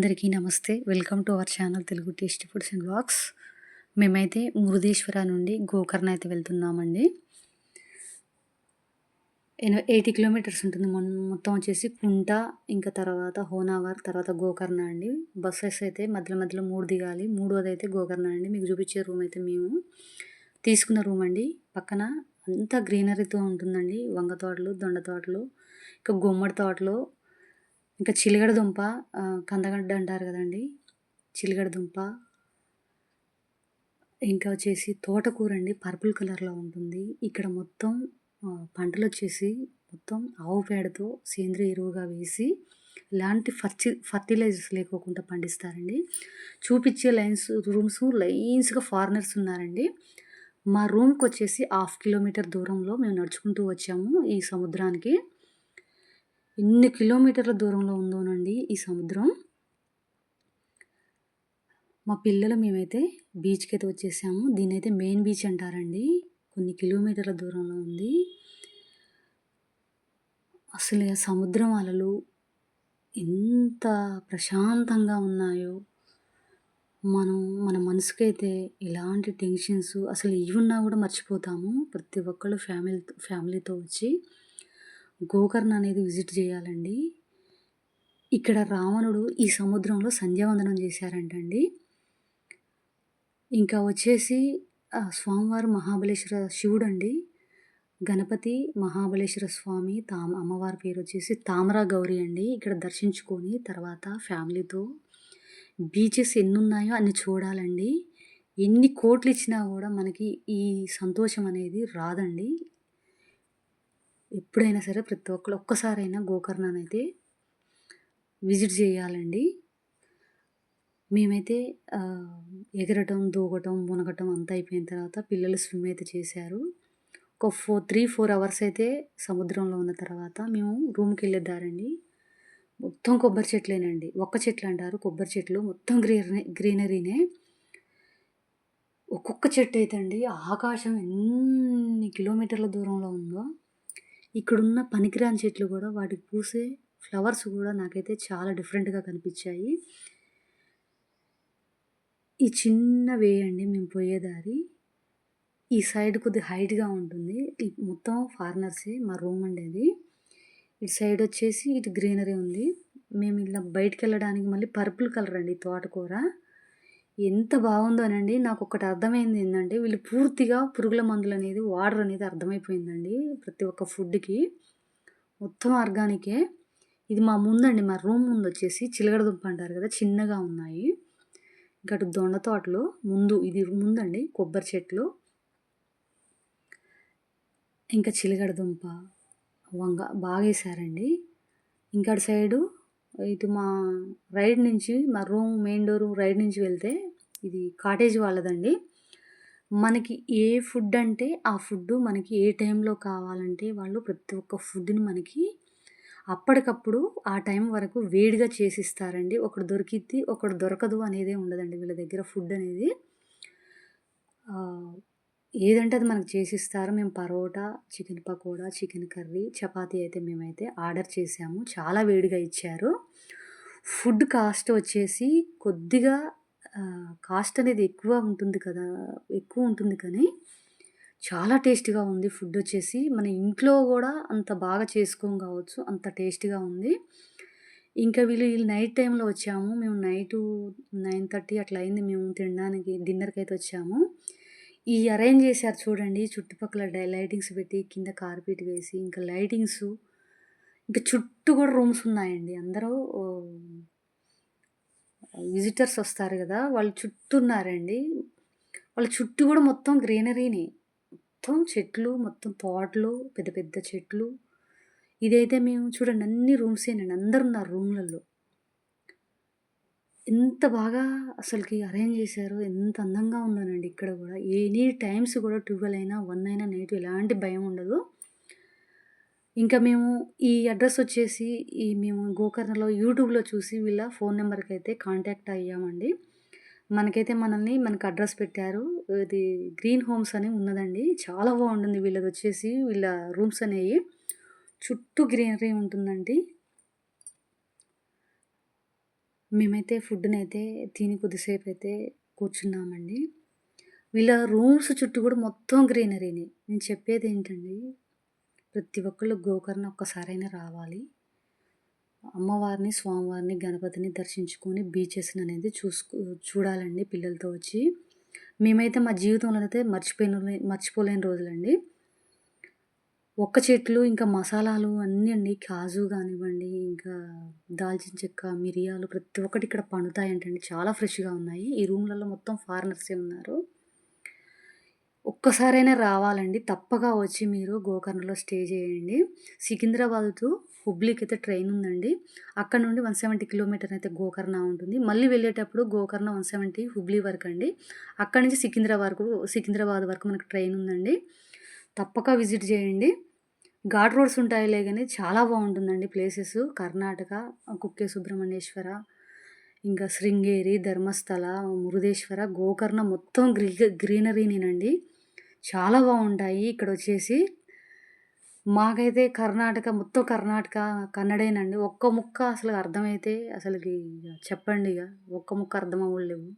అందరికీ నమస్తే. Welcome to our channel Telugu tasty foods and box మేమైతే మురుదేశ్వర నుండి గోకర్ణ అయితే వెళ్తున్నామండి. ఎయిటీ కిలోమీటర్స్ ఉంటుంది. మొత్తం వచ్చేసి కుంట ఇంకా తర్వాత హోనావర్ తర్వాత గోకర్ణ అండి. బస్సెస్ అయితే మధ్యలో మధ్యలో మూడు దిగాలి. మూడోది అయితే గోకర్ణ అండి. మీకు చూపించే రూమ్ అయితే మేము తీసుకున్న రూమ్ అండి. పక్కన అంతా గ్రీనరీతో ఉంటుందండి. వంగ తోటలు దొండ తోటలు ఇంకా గుమ్మడి తోటలు ఇంకా చిలగడ దుంప కందగడ్డ అంటారు కదండి. చిలగడ దుంప. ఇంకా వచ్చేసి తోటకూర అండి పర్పుల్ కలర్లో ఉంటుంది. ఇక్కడ మొత్తం పంటలు వచ్చేసి మొత్తం ఆవు పేడతో సేంద్రియ ఎరువుగా వేసి ఎలాంటి ఫర్చి ఫర్టిలైజర్స్ లేకోకుండా పండిస్తారండి. చూపించే లైన్స్ రూమ్స్ లైన్స్గా ఫారినర్స్ ఉన్నారండి. మా రూమ్కి వచ్చేసి హాఫ్ కిలోమీటర్ దూరంలో మేము నడుచుకుంటూ వచ్చాము ఈ సముద్రానికి. ఎన్ని కిలోమీటర్ల దూరంలో ఉందోనండి ఈ సముద్రం? మా పిల్లలు మేమైతే బీచ్కి అయితే వచ్చేసాము. దీని అయితే మెయిన్ బీచ్ అంటారండి. కొన్ని కిలోమీటర్ల దూరంలో ఉంది. అసలు సముద్రం అలలు ఎంత ప్రశాంతంగా ఉన్నాయో. మనం మన మనసుకైతే ఎలాంటి టెన్షన్స్ అసలు ఇవి కూడా మర్చిపోతాము. ప్రతి ఒక్కళ్ళు ఫ్యామిలీ ఫ్యామిలీతో వచ్చి గోకర్ణ అనేది విజిట్ చేయాలండి. ఇక్కడ రావణుడు ఈ సముద్రంలో సంధ్యావందనం చేశారంటండి. ఇంకా వచ్చేసి స్వామివారు మహాబలేశ్వర శివుడు అండి గణపతి మహాబలేశ్వర స్వామి తామ అమ్మవారి పేరు వచ్చేసి తామరా గౌరి అండి. ఇక్కడ దర్శించుకొని తర్వాత ఫ్యామిలీతో బీచెస్ ఎన్ని ఉన్నాయో అన్ని చూడాలండి. ఎన్ని కోట్లు ఇచ్చినా కూడా మనకి ఈ సంతోషం అనేది రాదండి. ఎప్పుడైనా సరే ప్రతి ఒక్కరు ఒక్కసారైనా గోకర్ణను అయితే విజిట్ చేయాలండి. మేమైతే ఎగరటం దూకటం మునగటం అంతా అయిపోయిన తర్వాత పిల్లలు స్విమ్ అయితే చేశారు. ఒక ఫోర్ త్రీ ఫోర్ అవర్స్ అయితే సముద్రంలో ఉన్న తర్వాత మేము రూమ్కి వెళ్ళేదారండి మొత్తం కొబ్బరి చెట్లేనండి. ఒక్క చెట్లు అంటారు కొబ్బరి చెట్లు మొత్తం గ్రీనరీ గ్రీనరీనే. ఒక్కొక్క చెట్టు అయితే అండి ఆకాశం ఎన్ని కిలోమీటర్ల దూరంలో ఉందో. ఇక్కడున్న పనికిరాని చెట్లు కూడా వాటికి పూసే ఫ్లవర్స్ కూడా నాకైతే చాలా డిఫరెంట్గా కనిపించాయి. ఈ చిన్న వే అండి మేము పోయేదారి ఈ సైడ్ కొద్ది హైట్గా ఉంటుంది. మొత్తం ఫారినర్సే మా రూమ్ అండి అది. ఇటు సైడ్ వచ్చేసి ఇటు గ్రీనరీ ఉంది. మేము ఇలా బయటకు వెళ్ళడానికి మళ్ళీ పర్పుల్ కలర్ అండి తోటకూర. ఎంత బాగుందోనండి నాకు ఒకటి అర్థమైంది ఏంటంటే వీళ్ళు పూర్తిగా పురుగుల మందులు అనేది వాడర్ అనేది అర్థమైపోయిందండి ప్రతి ఒక్క ఫుడ్కి. మొత్తం ఆర్గానికే. ఇది మా ముందండి మా రూమ్ ముందు వచ్చేసి చిలగడ దుంప అంటారు కదా చిన్నగా ఉన్నాయి. ఇంకా అటు దొండ తోటలు ముందు ఇది ముందండి కొబ్బరి చెట్లు. ఇంకా చిలగడ దుంప వంగ బాగా వేసారండి ఇంకా అటు సైడు ఇటు మా రైడ్ నుంచి మా రూమ్ మెయిన్ డోర్ రైడ్ నుంచి వెళ్తే ఇది కాటేజ్ వాళ్ళదండి. మనకి ఏ ఫుడ్ అంటే ఆ ఫుడ్ మనకి ఏ టైంలో కావాలంటే వాళ్ళు ప్రతి ఒక్క ఫుడ్ని మనకి అప్పటికప్పుడు ఆ టైం వరకు వేడిగా చేసిస్తారండి. ఒకడు దొరికిద్ది ఒకడు దొరకదు అనేదే ఉండదండి వీళ్ళ దగ్గర ఫుడ్ అనేది. ఏదంటే అది మనకు చేసిస్తారు. మేము parotta chicken pakoda chicken curry chapati అయితే మేమైతే ఆర్డర్ చేసాము చాలా వేడిగా ఇచ్చారు. ఫుడ్ కాస్ట్ వచ్చేసి కొద్దిగా కాస్ట్ అనేది ఎక్కువ ఉంటుంది కదా ఎక్కువ ఉంటుంది కానీ చాలా టేస్టీగా ఉంది. ఫుడ్ వచ్చేసి మన ఇంట్లో కూడా అంత బాగా చేసుకోం కావచ్చు అంత టేస్టీగా ఉంది. ఇంకా వీళ్ళు వీళ్ళు నైట్ టైంలో వచ్చాము. మేము నైటు నైన్ థర్టీ అట్లా అయింది మేము తినడానికి డిన్నర్కి అయితే వచ్చాము. ఈ అరేంజ్ చేశారు చూడండి చుట్టుపక్కల డై లైటింగ్స్ పెట్టి కింద కార్పెట్ వేసి ఇంకా లైటింగ్స్ ఇంకా చుట్టూ కూడా రూమ్స్ ఉన్నాయండి. అందరూ విజిటర్స్ వస్తారు కదా వాళ్ళు చుట్టూ ఉన్నారండి వాళ్ళ చుట్టూ కూడా మొత్తం గ్రీనరీని. మొత్తం చెట్లు మొత్తం తోటలు పెద్ద పెద్ద చెట్లు. ఇదైతే మేము చూడండి అన్ని రూమ్సేనండి అందరు ఉన్నారు రూమ్లలో ఎంత బాగా అసలుకి అరేంజ్ చేశారు ఎంత అందంగా ఉందోనండి. ఇక్కడ కూడా ఎనీ టైమ్స్ కూడా ట్వెల్వ్ అయినా వన్ అయినా నైట్ ఎలాంటి భయం ఉండదు. ఇంకా మేము ఈ అడ్రస్ వచ్చేసి ఈ మేము గోకర్ణలో యూట్యూబ్లో చూసి వీళ్ళ ఫోన్ నెంబర్కి అయితే కాంటాక్ట్ అయ్యామండి. మనకైతే మనల్ని మనకు అడ్రస్ పెట్టారు. ఇది గ్రీన్ హోమ్స్ అని ఉన్నదండి. చాలా బాగుంటుంది వీళ్ళది వచ్చేసి. వీళ్ళ రూమ్స్ అనేవి. చుట్టూ గ్రీనరీ ఉంటుందండి. మేమైతే ఫుడ్ని అయితే తిని కొద్దిసేపయితే కూర్చున్నామండి. వీళ్ళ రూమ్స్ చుట్టూ కూడా మొత్తం గ్రీనరీని. నేను చెప్పేది ఏంటండి? ప్రతి ఒక్కళ్ళు గోకర్ణ ఒక్కసారైనా రావాలి. అమ్మవారిని, స్వామివారిని, గణపతిని దర్శించుకొని బీచెస్‌ననేది చూసుకో చూడాలండి పిల్లలతో వచ్చి. మేమైతే మా జీవితంలో అయితే మర్చిపోయిన మర్చిపోలేని రోజులండి. ఒక్క చెట్లు, ఇంకా మసాలాలు అన్నీ అండి. కాజు కానివ్వండి ఇంకా దాల్చిన చెక్క, మిరియాలు ప్రతి ఒక్కటి ఇక్కడ పండుతాయంటండి. చాలా ఫ్రెష్‌గా ఉన్నాయి. ఈ రూమ్‌లలో మొత్తం ఫారినర్సే ఉన్నారు. ఒక్కసారైనా రావాలండి. తప్పక వచ్చి మీరు గోకర్ణలో స్టే చేయండి. సికింద్రాబాద్ టు అయితే ట్రైన్ ఉందండి. అక్కడ నుండి 170 కిలోమీటర్ అయితే గోకర్ణ ఉంటుంది. మళ్ళీ వెళ్ళేటప్పుడు గోకర్ణ 170 హుబ్లీ వరకు అండి అక్కడి నుంచి సికింద్రాబాద్ వరకు సికింద్రాబాద్ వరకు మనకు ట్రైన్ ఉందండి. తప్పక విజిట్ చేయండి. ఘాట్ రోడ్స్ ఉంటాయిలే కానీ చాలా బాగుంటుందండి ప్లేసెస్. కర్ణాటక, కుక్కే సుబ్రహ్మణ్యేశ్వర, ఇంకా శృంగేరి, ధర్మస్థల, మురుదేశ్వర, గోకర్ణ మొత్తం గ్రీ గ్రీనరీనేనండి. చాలా బాగుంటాయి ఇక్కడ వచ్చేసి మాకైతే కర్ణాటక మొత్తం కర్ణాటక కన్నడేనండి. ఒక్క ముక్క అసలు అర్థమైతే అసలుకి చెప్పండి ఇక ఒక్క ముక్క అర్థం అవ్వలేవు.